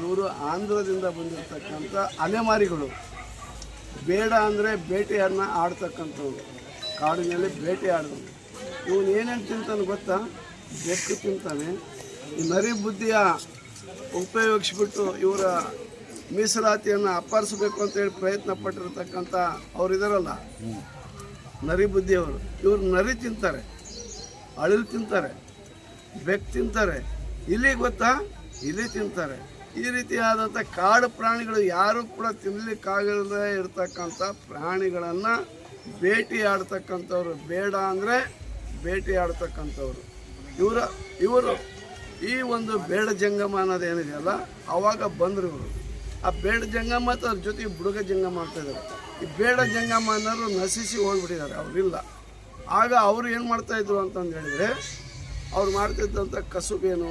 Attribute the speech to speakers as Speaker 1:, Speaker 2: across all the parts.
Speaker 1: ಇವರು ಆಂಧ್ರದಿಂದ ಬಂದಿರತಕ್ಕಂಥ ಅಲೆಮಾರಿಗಳು. ಬೇಡ ಅಂದರೆ ಬೇಟೆಯನ್ನು ಆಡ್ತಕ್ಕಂಥವ್ರು. ಕಾಡಿನಲ್ಲಿ ಬೇಟೆ ಆಡಿದ್ರು ಇವನು ಏನೇನು ತಿಂತಾನೆ ಗೊತ್ತಾ? ಬೆಕ್ಕು ತಿಂತಾನೆ? ಈ ನರಿ ಬುದ್ಧಿಯ ಉಪಯೋಗಿಸ್ಬಿಟ್ಟು ಇವರ ಮೀಸಲಾತಿಯನ್ನು ಅಪ್ಪರಿಸಬೇಕು ಅಂತೇಳಿ ಪ್ರಯತ್ನ ಪಟ್ಟಿರ್ತಕ್ಕಂಥ ಅವ್ರು ನರಿ ಬುದ್ಧಿಯವರು ಇವರು ನರಿ ತಿಂತಾರೆ. ಅಳಿಲು ತಿಂತಾರೆ. ಬೆಕ್ಕು ತಿಂತಾರೆ. ಇಲ್ಲಿ ಗೊತ್ತಾ? ಇಲ್ಲಿ ತಿಂತಾರೆ. ಈ ರೀತಿಯಾದಂಥ ಕಾಡು ಪ್ರಾಣಿಗಳು ಯಾರೂ ಕೂಡ ತಿನ್ನಲಿಕ್ಕಾಗದೇ ಇರತಕ್ಕಂಥ ಪ್ರಾಣಿಗಳನ್ನು ಭೇಟಿಯಾಡ್ತಕ್ಕಂಥವ್ರು ಬೇಡ ಅಂದರೆ ಭೇಟಿ ಆಡ್ತಕ್ಕಂಥವ್ರು ಇವರ, ಇವರು ಈ ಒಂದು ಬೇಡ ಜಂಗಮ ಅನ್ನೋದೇನಿದೆಯಲ್ಲ ಆವಾಗ ಬಂದರು ಇವರು. ಆ ಬೇಡ ಜಂಗಮ ಅವ್ರ ಅದ್ರ ಜೊತೆಗೆ ಬುಡುಗ ಜಂಗಮ ಅಂತ ಇದ್ದಾರೆ ಈ ಬೇಡ ಜಂಗಮ ಅನ್ನೋರು ನಶಿಸಿ ಹೋಗ್ಬಿಟ್ಟಿದ್ದಾರೆ, ಅವರಿಲ್ಲ. ಆಗ ಅವರು ಏನು ಮಾಡ್ತಾಯಿದ್ರು ಅಂತಂದು ಹೇಳಿದರೆ ಅವ್ರು ಮಾಡ್ತಿದ್ದಂಥ ಕಸುಬೇನು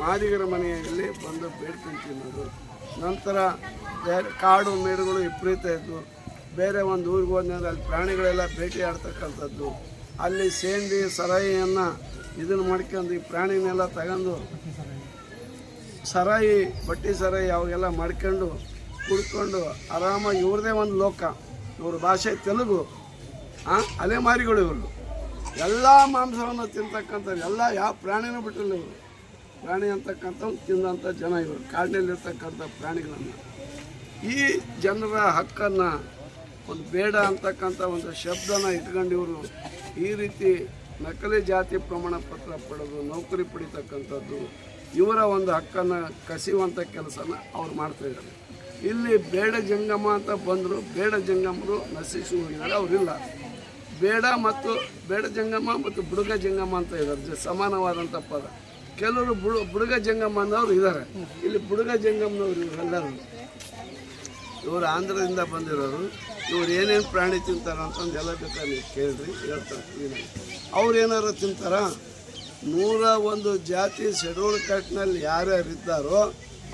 Speaker 1: ಮಾದಿಗರ ಮನೆಯಲ್ಲಿ ಬಂದು ಬೇಡ್ಕೊಂಡು ತಿನ್ನೋದು ನಂತರ ಕಾಡು ಮೇಡುಗಳು ವಿಪರೀತ ಇದ್ದು ಬೇರೆ ಒಂದು ಊರಿಗೆ ಹೋದ್ಮೇಲೆ ಅಲ್ಲಿ ಪ್ರಾಣಿಗಳೆಲ್ಲ ಭೇಟಿ ಆಡ್ತಕ್ಕಂಥದ್ದು. ಅಲ್ಲಿ ಸೇಂದಿ, ಸರಾಯಿಯನ್ನು ಇದನ್ನು ಮಾಡ್ಕೊಂಡು ಈ ಪ್ರಾಣಿನೆಲ್ಲ ತಗೊಂಡು ಸರಾಯಿ, ಬಟ್ಟಿ ಸರಾಯಿ ಅವಾಗೆಲ್ಲ ಮಾಡ್ಕೊಂಡು ಕುಡ್ಕೊಂಡು ಆರಾಮಾಗಿ ಇವ್ರದೇ ಒಂದು ಲೋಕ. ಇವ್ರ ಭಾಷೆ ತೆಲುಗು ಅಲೆಮಾರಿಗಳು ಇವರು. ಎಲ್ಲ ಮಾಂಸವನ್ನು ತಿಂತಕ್ಕಂಥ ಎಲ್ಲ ಯಾವ ಪ್ರಾಣಿನೂ ಬಿಟ್ಟಿಲ್ಲ ಇವರು. ಪ್ರಾಣಿ ಅಂತಕ್ಕಂಥವ್ರು ತಿಂದಂಥ ಜನ ಇವರು. ಕಾಡಿನಲ್ಲಿರ್ತಕ್ಕಂಥ ಪ್ರಾಣಿಗಳನ್ನು. ಈ ಜನರ ಹಕ್ಕನ್ನು ಒಂದು ಬೇಡ ಅಂತಕ್ಕಂಥ ಒಂದು ಶಬ್ದನ ಇಟ್ಕೊಂಡು ಇವರು ಈ ರೀತಿ ನಕಲಿ ಜಾತಿ ಪ್ರಮಾಣ ಪತ್ರ ಪಡೆದು ನೌಕರಿ ಪಡಿತಕ್ಕಂಥದ್ದು ಇವರ ಒಂದು ಹಕ್ಕನ್ನು ಕಸಿಯುವಂಥ ಕೆಲಸನ ಅವ್ರು ಮಾಡ್ತಾಯಿದ್ದಾರೆ ಇಲ್ಲಿ ಬೇಡ ಜಂಗಮ ಅಂತ ಬಂದರು ಬೇಡ ಜಂಗಮರು ನಶಿಸಿ ಹೋಗಿದ್ದಾರೆ ಅವರಿಲ್ಲ ಬೇಡ ಮತ್ತು ಬೇಡ ಜಂಗಮ ಮತ್ತು ಬುಡುಗ ಜಂಗಮ ಅಂತ ಇದ್ದಾರೆ ಸಮಾನವಾದಂಥ ಪದ. ಕೆಲವರು ಬುಡ ಬುಡಗ ಜಂಗಮ ಇದ್ದಾರೆ ಇಲ್ಲಿ ಬುಡುಗ ಜಂಗಮ್ಮನವರು ಇವರೆಲ್ಲರೂ ಇವರು ಆಂಧ್ರದಿಂದ ಬಂದಿರೋರು. ಇವ್ರು ಏನೇನು ಪ್ರಾಣಿ ತಿಂತಾರ ಅಂತಂದು ಎಲ್ಲ ಬೇಕಾದ್ರೆ ಕೇಳ್ರಿ, ಹೇಳ್ತಾರೆ. ಅವ್ರು ಏನಾರು ತಿಂತಾರ? ನೂರ ಒಂದು ಜಾತಿ ಶೆಡ್ಯೂಲ್ ಕಟ್ನಲ್ಲಿ ಯಾರ್ಯಾರು ಇದ್ದಾರೋ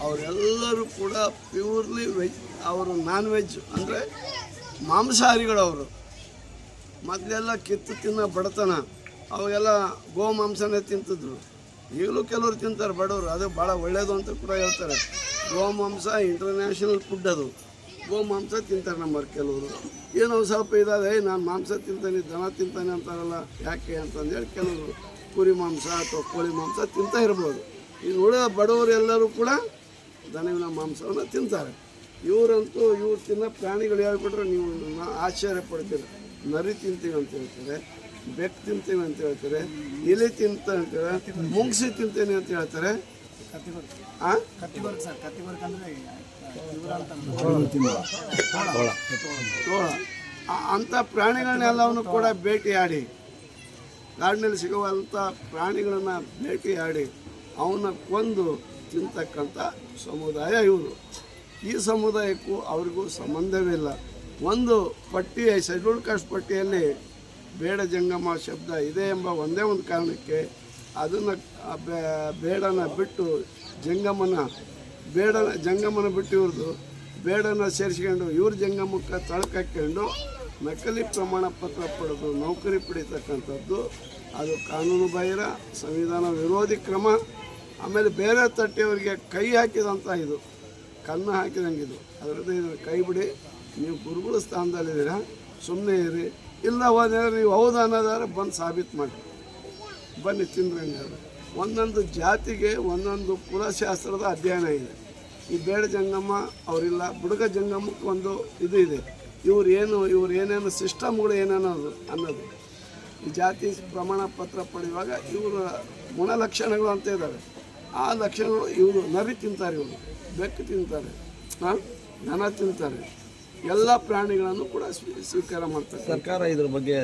Speaker 1: ಅವರೆಲ್ಲರೂ ಕೂಡ ಪ್ಯೂರ್ಲಿ ವೆಜ್, ಅವರು ನಾನ್ ವೆಜ್ ಅಂದರೆ ಮಾಂಸಾಹಾರಿಗಳು ಅವರು ಮೊದಲೆಲ್ಲ ಕಿತ್ತು ತಿನ್ನೋ ಬಡತನ. ಅವಾಗೆಲ್ಲ ಗೋಮಾಂಸನೇ ತಿಂತಿದ್ರು. ಈಗಲೂ ಕೆಲವರು ತಿಂತಾರೆ, ಬಡವರು. ಅದು ಭಾಳ ಒಳ್ಳೆಯದು ಅಂತ ಕೂಡ ಹೇಳ್ತಾರೆ. ಗೋಮಾಂಸ ಇಂಟರ್ನ್ಯಾಷನಲ್ ಫುಡ್ ಅದು. ಗೋಮಾಂಸ ತಿಂತಾರೆ ನಮ್ಮವ್ರು ಕೆಲವರು. ಏನೋ ಸ್ವಲ್ಪ ಇದಾದೆ ನಾನು ಮಾಂಸ ತಿಂತಾನೆ, ದನ ತಿಂತಾನೆ ಅಂತಾರಲ್ಲ, ಯಾಕೆ ಅಂತಂದೇಳಿ ಕೆಲವರು ಕುರಿ ಮಾಂಸ ಅಥವಾ ಕೋಳಿ ಮಾಂಸ ತಿಂತಾ ಇರ್ಬೋದು. ಇನ್ನು ಉಳಿದ ಬಡವರು ಎಲ್ಲರೂ ಕೂಡ ದನವಿನ ಮಾಂಸವನ್ನು ತಿಂತಾರೆ. ಇವರಂತೂ ಇವ್ರು ತಿನ್ನೋ ಪ್ರಾಣಿಗಳು ಹೇಳ್ಬಿಟ್ರೆ ನೀವು ಆಶ್ಚರ್ಯ ಪಡ್ತೀರ. ನರಿ ತಿಂತೀವಿ ಅಂತ ಹೇಳ್ತಾರೆ. ಬೆಕ್ಕು ತಿಂತೀವಿ ಅಂತ ಹೇಳ್ತಾರೆ ಇಲಿ ತಿಂತ ಹೇಳ್ತಾರೆ, ಮುಂಗ್ಸಿ ತಿಂತೇನೆ ಅಂತ ಹೇಳ್ತಾರೆ. ಅಂಥ ಪ್ರಾಣಿಗಳನ್ನೆಲ್ಲವನ್ನು ಕೂಡ ಭೇಟಿಯಾಡಿ ಕಾಡಿನಲ್ಲಿ ಸಿಗುವಂಥ ಪ್ರಾಣಿಗಳನ್ನು ಭೇಟಿಯಾಡಿ ಅವನ್ನ ಕೊಂದು ತಿಂತಕ್ಕಂಥ ಸಮುದಾಯ ಇವರು. ಈ ಸಮುದಾಯಕ್ಕೂ ಅವ್ರಿಗೂ ಸಂಬಂಧವಿಲ್ಲ ಒಂದು ಪಟ್ಟಿ ಶೆಡ್ಯೂಲ್ ಕಾಸ್ಟ್ ಪಟ್ಟಿಯಲ್ಲಿ ಬೇಡ ಜಂಗಮ ಶಬ್ದ ಇದೆ ಎಂಬ ಒಂದೇ ಒಂದು ಕಾರಣಕ್ಕೆ ಅದನ್ನು ಬೇಡನ ಬಿಟ್ಟು ಜಂಗಮನ, ಬೇಡನ, ಜಂಗಮನ ಬಿಟ್ಟು ಇವ್ರದ್ದು ಬೇಡನ ಸೇರಿಸ್ಕೊಂಡು ಇವ್ರ ಜಂಗಮಕ್ಕೆ ತಳ್ಕಂಡು ನಕಲಿ ಪ್ರಮಾಣ ಪತ್ರ ಪಡೆದು ನೌಕರಿ ಪಡಿತಕ್ಕಂಥದ್ದು, ಅದು ಕಾನೂನು ಬಾಹಿರ, ಸಂವಿಧಾನ ವಿರೋಧಿ ಕ್ರಮ, ಆಮೇಲೆ ಬೇರೆ ತಟ್ಟೆಯವರಿಗೆ ಕೈ ಹಾಕಿದಂಥ ಇದು, ಕನ್ನ ಹಾಕಿದಂಗೆ ಇದು. ಅದರದ್ದು ಕೈ ಬಿಡಿ, ನೀವು ಗುರುಗಳ ಸ್ಥಾನದಲ್ಲಿದ್ದೀರಾ ಸುಮ್ಮನೆ ಇರಿ. ಇಲ್ಲ ಹೋದ್ರೆ ನೀವು ಹೌದು ಅನ್ನೋದಾದ್ರೆ ಬಂದು ಸಾಬೀತು ಮಾಡಿ. ಬನ್ನಿ ತಿಂದ್ರಿ ಹಂಗಾದ್ರೆ. ಒಂದೊಂದು ಜಾತಿಗೆ ಒಂದೊಂದು ಕುಲಶಾಸ್ತ್ರದ ಅಧ್ಯಯನ ಇದೆ. ಈ ಬೇಡ ಜಂಗಮ್ಮ ಅವರಿಲ್ಲ, ಬುಡಗ ಜಂಗಮ್ಮಕ್ಕೆ ಒಂದು ಇದು ಇದೆ. ಇವ್ರು ಏನು, ಇವ್ರು ಏನೇನು ಸಿಸ್ಟಮ್ಗಳು ಏನೇನೋದು ಅನ್ನೋದು. ಈ ಜಾತಿ ಪ್ರಮಾಣ ಪತ್ರ ಪಡೆಯುವಾಗ ಇವರ ಗುಣಲಕ್ಷಣಗಳು ಅಂತ ಇದ್ದಾರೆ ಆ ಲಕ್ಷಣಗಳು ಇವರು ನರಿ ತಿಂತಾರೆ ಇವರು. ಬೆಕ್ಕು ತಿಂತಾರೆ. ಹಾಂ? ನನ ತಿಂತಾರೆ. ಎಲ್ಲ ಪ್ರಾಣಿಗಳನ್ನು ಕೂಡ ಸ್ವೀ- ಸ್ವೀಕಾರ ಮಾಡ್ತಾರೆ
Speaker 2: ಸರ್ಕಾರ ಇದ್ರ ಬಗ್ಗೆ